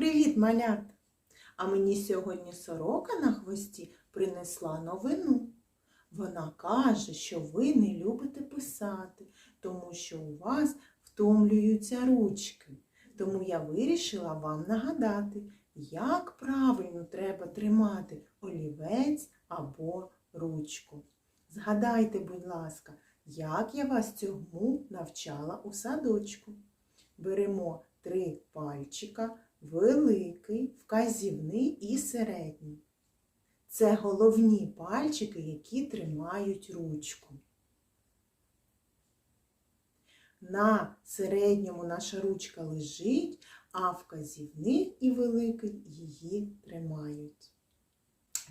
Привіт, малята! А мені сьогодні сорока на хвості принесла новину. Вона каже, що ви не любите писати, тому що у вас втомлюються ручки. Тому я вирішила вам нагадати, як правильно треба тримати олівець або ручку. Згадайте, будь ласка, як я вас цьому навчала у садочку. Беремо три пальчика, великий, вказівний і середній. Це головні пальчики, які тримають ручку. На середньому наша ручка лежить, а вказівний і великий її тримають.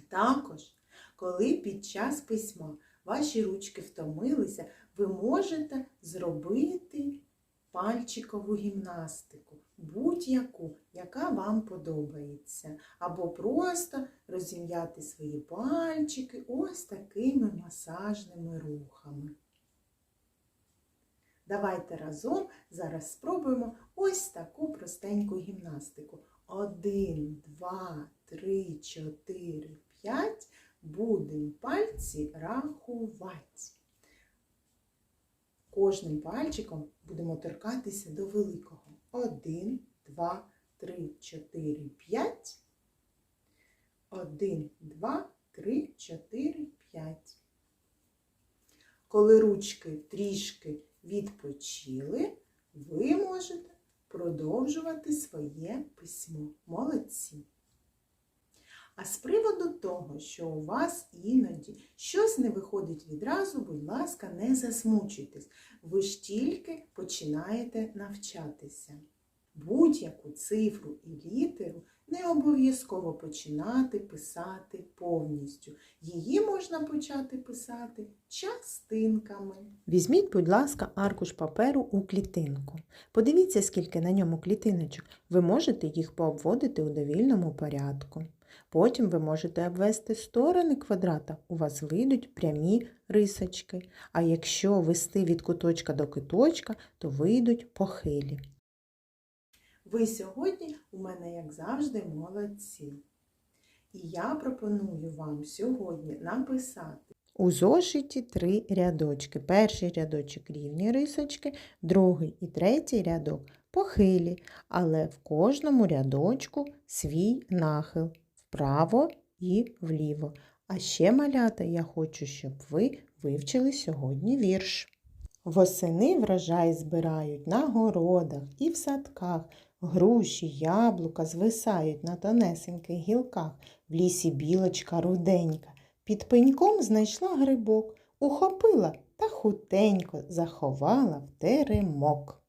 Також, коли під час письма ваші ручки втомилися, ви можете зробити пальчикову гімнастику, будь-яку, яка вам подобається. Або просто розім'яти свої пальчики ось такими масажними рухами. Давайте разом зараз спробуємо ось таку простеньку гімнастику. Один, два, три, чотири, п'ять. Будемо пальці рахувати. Кожним пальчиком будемо торкатися до великого. Один, два, три, чотири, п'ять. Один, два, три, чотири, п'ять. Коли ручки трішки відпочили, ви можете продовжувати своє письмо. Молодці! А з приводу того, що у вас іноді щось не виходить відразу, будь ласка, не засмучуйтесь. Ви ж тільки починаєте навчатися. Будь-яку цифру і літеру не обов'язково починати писати повністю. Її можна почати писати частинками. Візьміть, будь ласка, аркуш паперу у клітинку. Подивіться, скільки на ньому клітиночок. Ви можете їх пообводити у довільному порядку. Потім ви можете обвести сторони квадрата, у вас вийдуть прямі рисочки. А якщо вести від куточка до куточка, то вийдуть похилі. Ви сьогодні у мене, як завжди, молодці. І я пропоную вам сьогодні написати У зошиті три рядочки. Перший рядочок рівні рисочки, другий і третій рядок похилі, але в кожному рядочку свій нахил вправо і вліво. А ще, малята, я хочу, щоб ви вивчили сьогодні вірш. Восени врожай збирають на городах і в садках. Груші, яблука звисають на тонесеньких гілках. В лісі білочка руденька. Під пеньком знайшла грибок, ухопила та хутенько заховала в теремок.